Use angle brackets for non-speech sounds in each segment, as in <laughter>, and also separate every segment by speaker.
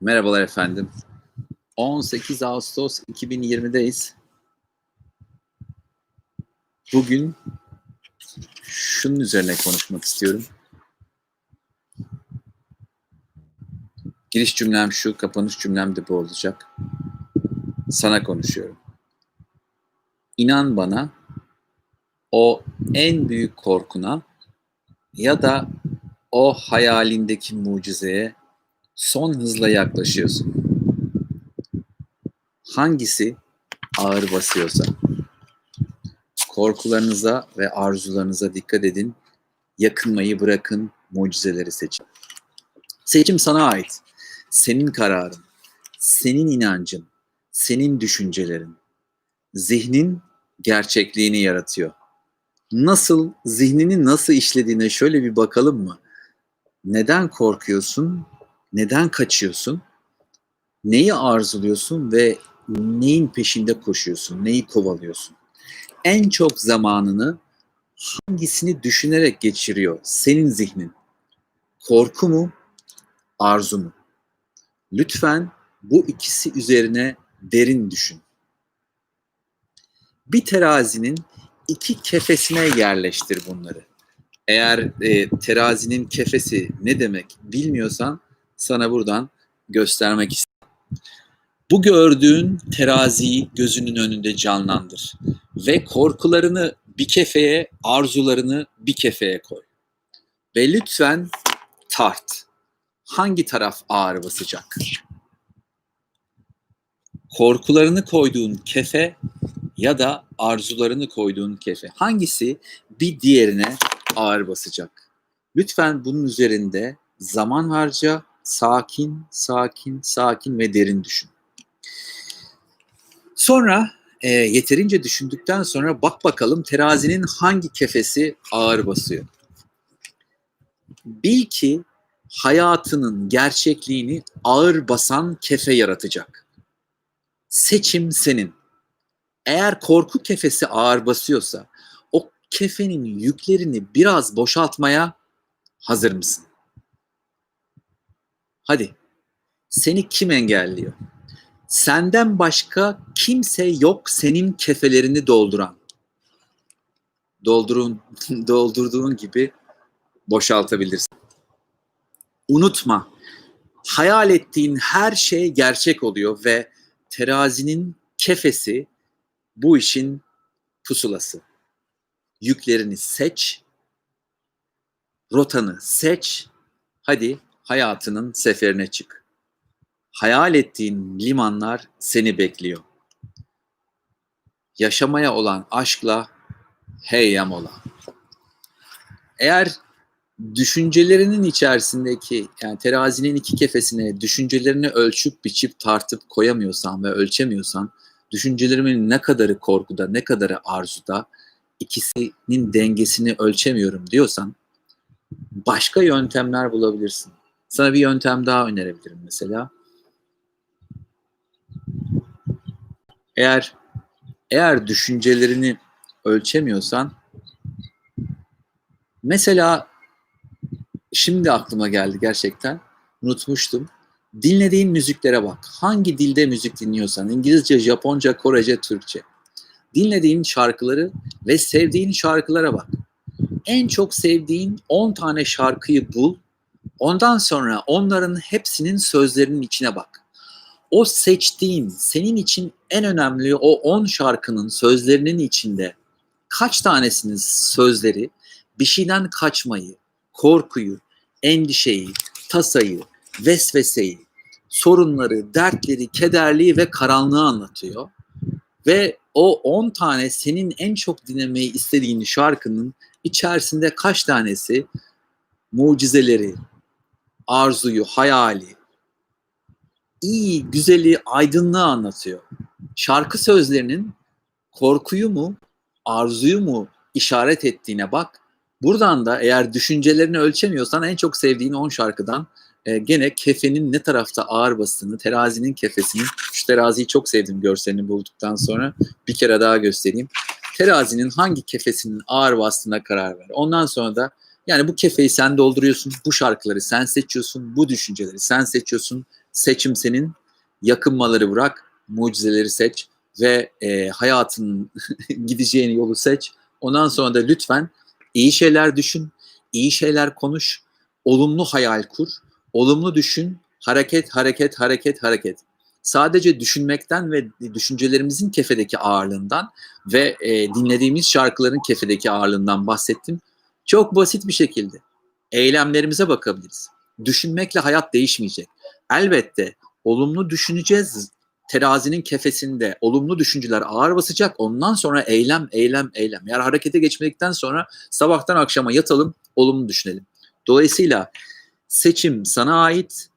Speaker 1: Merhabalar efendim. 18 Ağustos 2020'deyiz. Bugün şunun üzerine konuşmak istiyorum. Giriş cümlem şu, kapanış cümlem de bu olacak. Sana konuşuyorum. İnan bana o en büyük korkuna ya da o hayalindeki mucizeye son hızla yaklaşıyorsun. Hangisi ağır basıyorsa. Korkularınıza ve arzularınıza dikkat edin. Yakınmayı bırakın, mucizeleri seçin. Seçim sana ait. Senin kararın, senin inancın, senin düşüncelerin. Zihnin gerçekliğini yaratıyor. Nasıl, zihnini nasıl işlediğine şöyle bir bakalım mı? Neden korkuyorsun? Neden kaçıyorsun? Neyi arzuluyorsun ve neyin peşinde koşuyorsun? Neyi kovalıyorsun? En çok zamanını hangisini düşünerek geçiriyor senin zihnin? Korku mu? Arzu mu? Lütfen bu ikisi üzerine derin düşün. Bir terazinin iki kefesine yerleştir bunları. Eğer e, terazinin kefesi ne demek bilmiyorsan sana buradan göstermek istiyorum. Bu gördüğün teraziyi gözünün önünde canlandır ve korkularını bir kefeye, arzularını bir kefeye koy. Ve lütfen tart. Hangi taraf ağır basacak? Korkularını koyduğun kefe ya da arzularını koyduğun kefe. Hangisi bir diğerine ağır basacak? Lütfen bunun üzerinde zaman harca, sakin, sakin, sakin ve derin düşün. Sonra e, yeterince düşündükten sonra bak bakalım terazinin hangi kefesi ağır basıyor. Bil ki hayatının gerçekliğini ağır basan kefe yaratacak. Seçim senin. Eğer korku kefesi ağır basıyorsa o kefenin yüklerini biraz boşaltmaya hazır mısın? Hadi. Seni kim engelliyor? Senden başka kimse yok senin kefelerini dolduran. Doldurun, <laughs> doldurduğun gibi boşaltabilirsin. Unutma. Hayal ettiğin her şey gerçek oluyor ve terazinin kefesi bu işin pusulası. Yüklerini seç, rotanı seç, hadi hayatının seferine çık. Hayal ettiğin limanlar seni bekliyor. Yaşamaya olan aşkla heyyam ola. Eğer düşüncelerinin içerisindeki yani terazinin iki kefesine düşüncelerini ölçüp biçip tartıp koyamıyorsan ve ölçemiyorsan düşüncelerimin ne kadarı korkuda ne kadarı arzuda ikisinin dengesini ölçemiyorum diyorsan başka yöntemler bulabilirsin. Sana bir yöntem daha önerebilirim mesela. Eğer eğer düşüncelerini ölçemiyorsan mesela şimdi aklıma geldi gerçekten. Unutmuştum. Dinlediğin müziklere bak. Hangi dilde müzik dinliyorsan, İngilizce, Japonca, Korece, Türkçe. Dinlediğin şarkıları ve sevdiğin şarkılara bak. En çok sevdiğin 10 tane şarkıyı bul. Ondan sonra onların hepsinin sözlerinin içine bak. O seçtiğin, senin için en önemli o 10 şarkının sözlerinin içinde kaç tanesinin sözleri bir şeyden kaçmayı, korkuyu, endişeyi, tasayı, vesveseyi, sorunları, dertleri, kederliği ve karanlığı anlatıyor. Ve o 10 tane senin en çok dinlemeyi istediğin şarkının içerisinde kaç tanesi mucizeleri, arzuyu, hayali, iyi, güzeli, aydınlığı anlatıyor. Şarkı sözlerinin korkuyu mu, arzuyu mu işaret ettiğine bak. Buradan da eğer düşüncelerini ölçemiyorsan en çok sevdiğin 10 şarkıdan e, gene kefenin ne tarafta ağır bastığını, terazinin kefesinin, şu teraziyi çok sevdim görselini bulduktan sonra bir kere daha göstereyim. Terazinin hangi kefesinin ağır bastığına karar ver. Ondan sonra da yani bu kefeyi sen dolduruyorsun, bu şarkıları sen seçiyorsun, bu düşünceleri sen seçiyorsun Seçim senin. Yakınmaları bırak. Mucizeleri seç. Ve e, hayatın <laughs> gideceğini yolu seç. Ondan sonra da lütfen iyi şeyler düşün. iyi şeyler konuş. Olumlu hayal kur. Olumlu düşün. Hareket, hareket, hareket, hareket. Sadece düşünmekten ve düşüncelerimizin kefedeki ağırlığından ve e, dinlediğimiz şarkıların kefedeki ağırlığından bahsettim. Çok basit bir şekilde eylemlerimize bakabiliriz. Düşünmekle hayat değişmeyecek. Elbette olumlu düşüneceğiz. Terazinin kefesinde olumlu düşünceler ağır basacak. Ondan sonra eylem, eylem, eylem. Yani harekete geçmedikten sonra sabahtan akşama yatalım, olumlu düşünelim. Dolayısıyla seçim sana ait.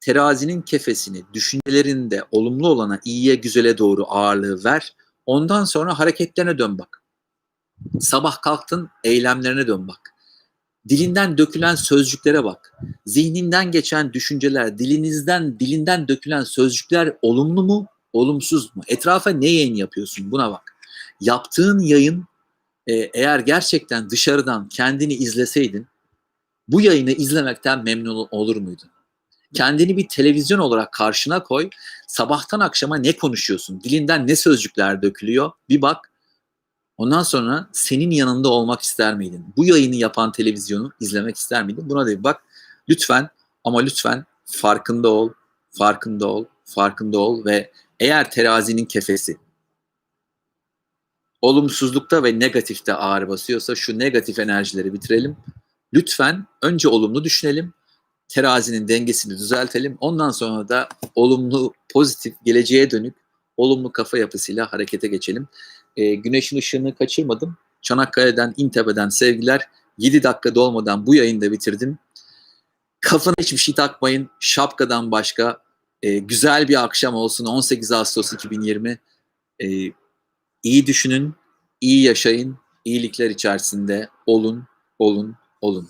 Speaker 1: Terazinin kefesini düşüncelerinde olumlu olana, iyiye, güzele doğru ağırlığı ver. Ondan sonra hareketlerine dön bak. Sabah kalktın, eylemlerine dön bak. Dilinden dökülen sözcüklere bak. Zihninden geçen düşünceler, dilinizden, dilinden dökülen sözcükler olumlu mu, olumsuz mu? Etrafa ne yayın yapıyorsun? Buna bak. Yaptığın yayın e, eğer gerçekten dışarıdan kendini izleseydin, bu yayını izlemekten memnun olur muydun? Kendini bir televizyon olarak karşına koy. Sabahtan akşama ne konuşuyorsun? Dilinden ne sözcükler dökülüyor? Bir bak. Ondan sonra senin yanında olmak ister miydin? Bu yayını yapan televizyonu izlemek ister miydin? Buna da bir bak. Lütfen ama lütfen farkında ol, farkında ol, farkında ol ve eğer terazinin kefesi olumsuzlukta ve negatifte ağır basıyorsa şu negatif enerjileri bitirelim. Lütfen önce olumlu düşünelim. Terazinin dengesini düzeltelim. Ondan sonra da olumlu, pozitif, geleceğe dönük olumlu kafa yapısıyla harekete geçelim. E, güneşin ışığını kaçırmadım. Çanakkale'den, İntepe'den sevgiler. 7 dakika dolmadan bu yayını da bitirdim. Kafana hiçbir şey takmayın. Şapkadan başka e, güzel bir akşam olsun. 18 Ağustos 2020. E, iyi düşünün, iyi yaşayın. iyilikler içerisinde olun, olun, olun.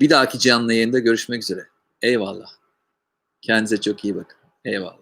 Speaker 1: Bir dahaki canlı yayında görüşmek üzere. Eyvallah. Kendinize çok iyi bakın. Eyvallah.